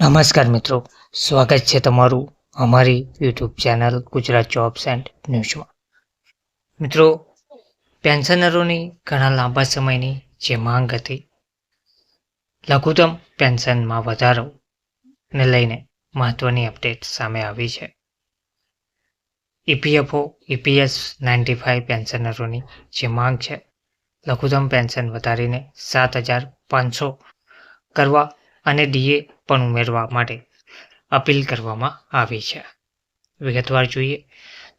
નમસ્કાર મિત્રો, સ્વાગત છે તમારું અમારી YouTube channel Gujarat jobs and ન્યૂઝમાં. મિત્રો, પેન્શનરોની ઘણા લાંબા સમયની જે માંગ હતી, લઘુત્તમ પેન્શનમાં વધારો ને લઈને મહત્વની અપડેટ સામે આવી છે. ઈપીએફઓ, ઈપીએસ નાઇન્ટી ફાઇવ પેન્શનરોની જે માંગ છે, લઘુત્તમ પેન્શન વધારીને સાત હજાર પાંચસો કરવા અને ડીએ પણ ઉમેરવા માટે અપીલ કરવામાં આવી છે. વિગતવાર જોઈએ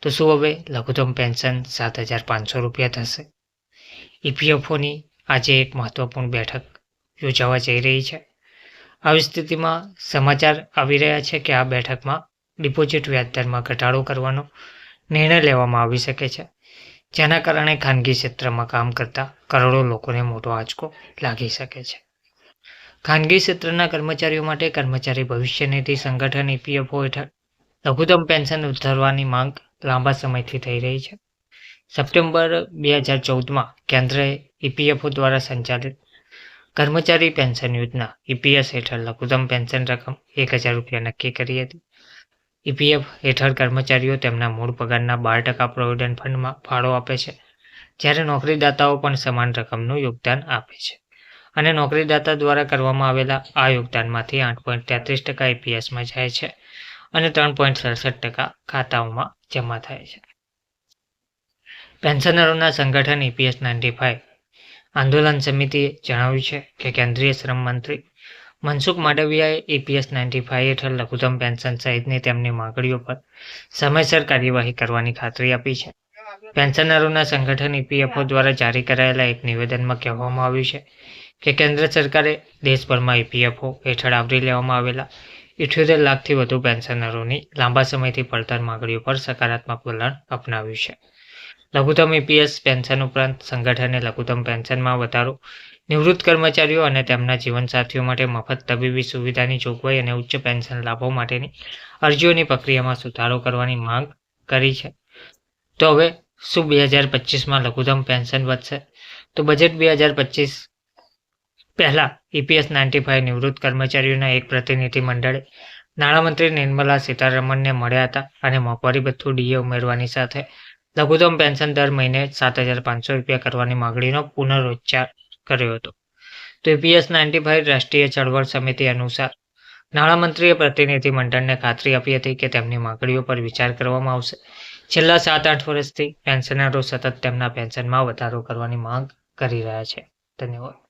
તો શું હવે લઘુત્તમ પેન્શન સાત હજાર પાંચસો રૂપિયા થશે? ઈપીએફઓની આજે એક મહત્વપૂર્ણ બેઠક યોજાવા જઈ રહી છે. આવી સ્થિતિમાં સમાચાર આવી રહ્યા છે કે આ બેઠકમાં ડિપોઝિટ વ્યાજદરમાં ઘટાડો કરવાનો નિર્ણય લેવામાં આવી શકે છે. જેના કારણે ખાનગી ક્ષેત્રમાં કામ કરતા કરોડો લોકોને મોટો આંચકો લાગી શકે છે. ખાનગી ક્ષેત્રના કર્મચારીઓ માટે કર્મચારી ભવિષ્ય નિધિ સંગઠન ઈપીએફઓ હેઠળ લઘુત્તમ પેન્શન ઉધારવાની માંગ લાંબા સમયથી થઈ રહી છે. સપ્ટેમ્બર બે હજાર ચૌદમાં કેન્દ્રએ ઈપીએફઓ દ્વારા સંચાલિત કર્મચારી પેન્શન યોજના ઈપીએસ હેઠળ લઘુત્તમ પેન્શન રકમ એક હજાર રૂપિયા નક્કી કરી હતી. ઈપીએફ હેઠળ કર્મચારીઓ તેમના મૂળ પગારના બાર ટકા પ્રોવિડન્ટ ફંડમાં ફાળો આપે છે, જ્યારે નોકરીદાતાઓ પણ સમાન રકમનું યોગદાન આપે છે. અને નોકરીદાતા દ્વારા કરવામાં આવેલા આ યોગદાનમાંથી આઠ પોઈન્ટ તેત્રીસ ટકા ઈપીએસમાં જાય છે અને ત્રણ પોઈન્ટ સડસઠ ટકા ખાતાઓમાં જમા થાય છે. પેન્શનરોના સંગઠન ઈપીએસ નાઇન્ટી ફાઇવ આંદોલન સમિતિએ જણાવ્યું છે કે કેન્દ્રીય શ્રમ મંત્રી મનસુખ માંડવિયાએ ઈપીએસ નાઇન્ટી ફાઇવ હેઠળ લઘુત્તમ પેન્શન સહિતની તેમની માંગણીઓ પર સમયસર કાર્યવાહી કરવાની ખાતરી આપી છે. પેન્શનરોના સંગઠન ઈપીએફઓ દ્વારા જારી કરાયેલા એક નિવેદનમાં કહેવામાં આવ્યું છે કે કેન્દ્ર સરકારે દેશભરમાં ઈપીએફઓ હેઠળ આવરી લેવામાં આવેલા ઇઠ્યોતેર લાખથી વધુ પેન્શનરોની લાંબા સમયથી પડતર માંગણીઓ પર સકારાત્મક વલણ અપનાવ્યું છે. લઘુત્તમ ઈપીએસ પેન્શન ઉપરાંત સંગઠને લઘુત્તમ પેન્શનમાં વધારો, નિવૃત્ત કર્મચારીઓ અને તેમના જીવનસાથીઓ માટે મફત તબીબી સુવિધાની જોગવાઈ અને ઉચ્ચ પેન્શન લાભો માટેની અરજીઓની પ્રક્રિયામાં સુધારો કરવાની માંગ કરી છે. તો હવે શું બે હજાર પચીસમાં લઘુત્તમ પેન્શન વધશે? તો બજેટ બે હજાર પચીસ પહેલા ઈપીએસ નાઇન્ટી ફાઇવ નિવૃત્ત કર્મચારીઓના એક પ્રતિનિધિ મંડળે નાણામંત્રી નિર્મલા સીતારમણને મળ્યા હતા અને મોંઘવારી ભથ્થું ડીએ ઉમેરવાની સાથે લઘુત્તમ પેન્શન દર મહિને સાત હજાર પાંચસો રૂપિયા કરવાની માગણીનો પુનરોચ્ચાર કર્યો હતો. તો ઈપીએસ નાઇન્ટી ફાઇવ રાષ્ટ્રીય ચળવળ સમિતિ અનુસાર નાણામંત્રીએ પ્રતિનિધિ મંડળને ખાતરી આપી હતી કે તેમની માગણીઓ પર વિચાર કરવામાં આવશે. છેલ્લા સાત આઠ વર્ષથી પેન્શનરો સતત તેમના પેન્શનમાં વધારો કરવાની માંગ કરી રહ્યા છે. ધન્યવાદ.